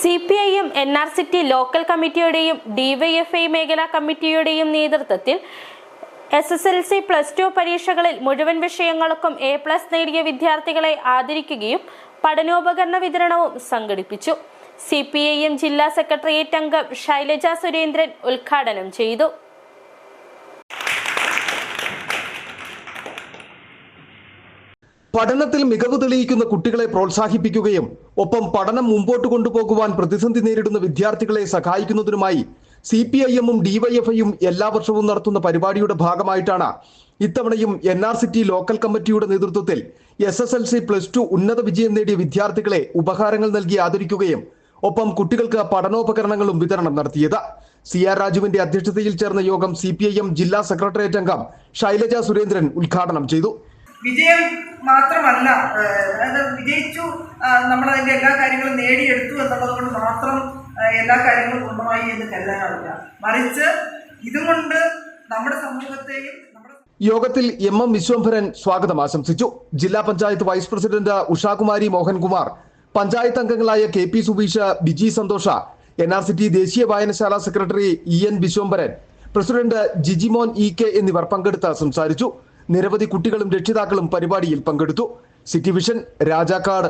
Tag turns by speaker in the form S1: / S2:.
S1: C P ഐയും N R C T local കമ്മിറ്റിയുടെയും DYFI മേഖലാ കമ്മിറ്റിയുടെയും നേതൃത്വത്തിൽ S S L C plus two പരീക്ഷകളിൽ മുഴുവൻ വിഷയങ്ങൾക്കും എ പ്ലസ് നേടിയ വിദ്യാർത്ഥികളെ ആദരിക്കുകയും പഠനോപകരണ വിതരണവും സംഘടിപ്പിച്ചു. സി പി ഐ എം ജില്ലാ സെക്രട്ടേറിയറ്റ് അംഗം ശൈലജ സുരേന്ദ്രൻ ഉദ്ഘാടനം ചെയ്തു.
S2: പഠനത്തിൽ മികവ് തെളിയിക്കുന്ന കുട്ടികളെ പ്രോത്സാഹിപ്പിക്കുകയും ഒപ്പം പഠനം മുമ്പോട്ട് കൊണ്ടുപോകുവാൻ പ്രതിസന്ധി നേരിടുന്ന വിദ്യാർത്ഥികളെ സഹായിക്കുന്നതിനുമായി സി പി ഐ എമ്മും ഡിവൈഎഫ്ഐയും എല്ലാ വർഷവും നടത്തുന്ന പരിപാടിയുടെ ഭാഗമായിട്ടാണ് ഇത്തവണയും എൻ ആർ സിറ്റി ലോക്കൽ കമ്മിറ്റിയുടെ നേതൃത്വത്തിൽ S S L C plus two ഉന്നത വിജയം നേടിയ വിദ്യാർത്ഥികളെ ഉപഹാരങ്ങൾ നൽകി ആദരിക്കുകയും ഒപ്പം കുട്ടികൾക്ക് പഠനോപകരണങ്ങളും വിതരണം നടത്തിയത്. സി ആർ രാജുവിന്റെ അധ്യക്ഷതയിൽ ചേർന്ന യോഗം സി ജില്ലാ സെക്രട്ടേറിയറ്റ് അംഗം ശൈലജ സുരേന്ദ്രൻ ഉദ്ഘാടനം ചെയ്തു.
S3: വിജയം മാത്രമല്ല അതായത് വിജയിച്ചു നമ്മളതിന്റെ എല്ലാ കാര്യങ്ങളും നേടിയെടുത്തു എന്നുള്ളത് കൊണ്ട് മാത്രം എല്ലാ കാര്യങ്ങളും പൂർണമായി എന്ന് കരുതാനാവില്ല. മറിച്ച് ഇതുകൊണ്ട് നമ്മുടെ സമൂഹത്തെയും
S2: യോഗത്തിൽ എം എം വിശ്വംഭരൻ സ്വാഗതം ആശംസിച്ചു. ജില്ലാ പഞ്ചായത്ത് വൈസ് പ്രസിഡന്റ് ഉഷാകുമാരി മോഹൻകുമാർ പഞ്ചായത്ത് അംഗങ്ങളായ കെ പി സുബീഷ് ബിജി സന്തോഷ എൻ ആർ സി ടി ദേശീയ വായനശാല secretary E N Vishwambharan president Jijimon E K എന്നിവർ പങ്കെടുത്ത് സംസാരിച്ചു. നിരവധി കുട്ടികളും രക്ഷിതാക്കളും പരിപാടിയിൽ പങ്കെടുത്തു. City vision Rajakkad